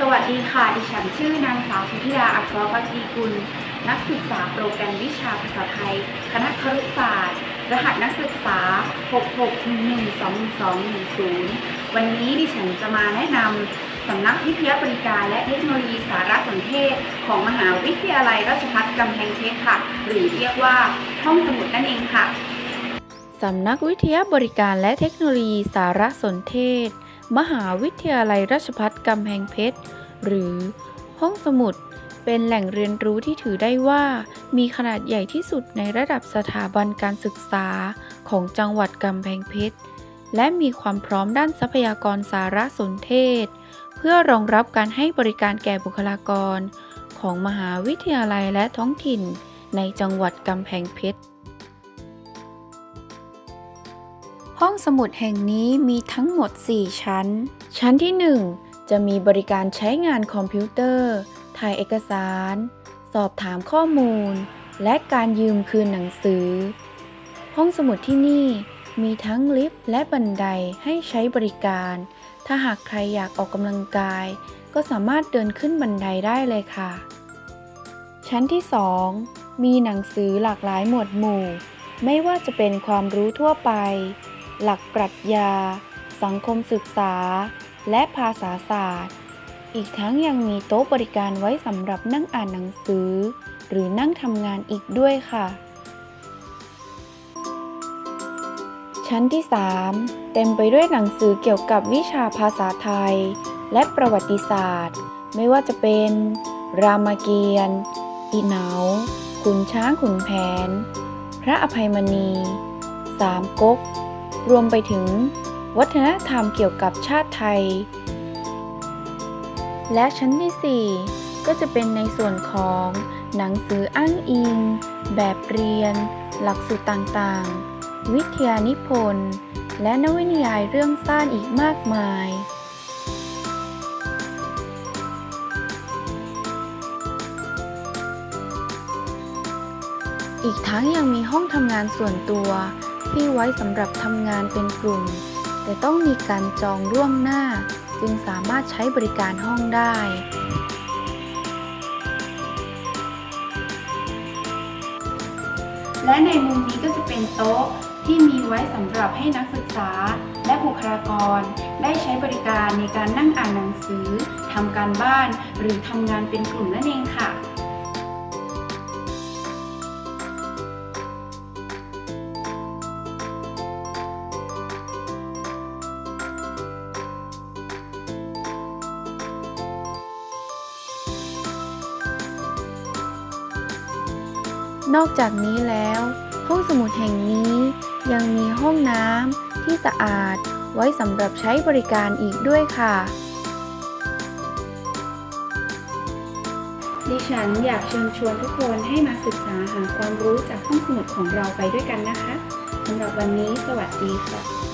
สวัสดีค่ะ ดิฉันชื่อนางสาวสุธิดาอักษรปักีกุล นักศึกษาโปรแกรมวิชาภาษาไทย คณะครุศาสตร์ รหัสนักศึกษา 66112210 วันนี้ดิฉันจะมาแนะนำสำนักวิทยาบริการและเทคโนโลยีสารสนเทศ ของมหาวิทยาลัยราชภัฏกำแพงเพชรค่ะ หรือเรียกว่าห้องสมุดนั่นเองค่ะ สำนักวิทยาบริการและเทคโนโลยีสารสนเทศ มหาวิทยาลัยราชภัฏกำแพงเพชร หรือห้องสมุด เป็นแหล่งเรียนรู้ที่ถือได้ว่า มีขนาดใหญ่ที่สุดในระดับสถาบันการศึกษาของจังหวัดกำแพงเพชร และมีความพร้อมด้านทรัพยากรสารสนเทศ เพื่อรองรับการให้บริการแก่บุคลากร ของมหาวิทยาลัยและท้องถิ่นในจังหวัดกำแพงเพชร ห้องสมุดแห่งนี้มีทั้งหมด 4 ชั้น ชั้นที่ 1 จะมีบริการใช้งานคอมพิวเตอร์ ถ่ายเอกสาร สอบถามข้อมูล และการยืมคืนหนังสือ ห้องสมุดที่นี่มีทั้งลิฟต์และบันไดให้ใช้บริการ ถ้าหากใครอยากออกกำลังกาย ก็สามารถเดินขึ้นบันไดได้เลยค่ะ ชั้นที่ 2 มีหนังสือหลากหลายหมวดหมู่ ไม่ว่าจะเป็นความรู้ทั่วไป หลักปรัชญา สังคมศึกษา และภาษาศาสตร์ อีกทั้งยังมีโต๊ะบริการไว้สำหรับนั่งอ่านหนังสือ หรือนั่งทำงานอีกด้วยค่ะ ชั้นที่ 3 เต็มไปด้วยหนังสือเกี่ยวกับวิชาภาษาไทย และประวัติศาสตร์ ไม่ว่าจะเป็น รามเกียรติ์อีเหนาขุนช้างขุนแผน พระอภัยมณี สามก๊ก รวมไปถึง วัฒนธรรมเกี่ยวกับชาติไทย และชั้นที่ 4 ก็จะเป็นในส่วนของหนังสืออ้างอิง แบบเรียน หลักสูตรต่างๆ วิทยานิพนธ์ และนวนิยายเรื่องสั้นอีกมากมายอีกทั้งยังมีห้องทำงานส่วนตัว ที่ไว้สำหรับทำงานเป็นกลุ่ม แต่ต้องมีการจองล่วงหน้า จึงสามารถใช้บริการห้องได้ และในมุมนี้ก็จะเป็นโต๊ะที่มีไว้สำหรับให้นักศึกษา และบุคลากร ได้ใช้บริการในการนั่งอ่านหนังสือทำการบ้าน หรือทำงานเป็นกลุ่มนั่นเองค่ะ นอกจากนี้แล้ว ห้องสมุดแห่งนี้ยังมีห้องน้ำที่สะอาดไว้สำหรับใช้บริการอีกด้วยค่ะ ดิฉันอยากเชิญชวนทุกคนให้มาศึกษาหาความรู้จากห้องสมุดของเราไปด้วยกันนะคะสำหรับวันนี้สวัสดีค่ะ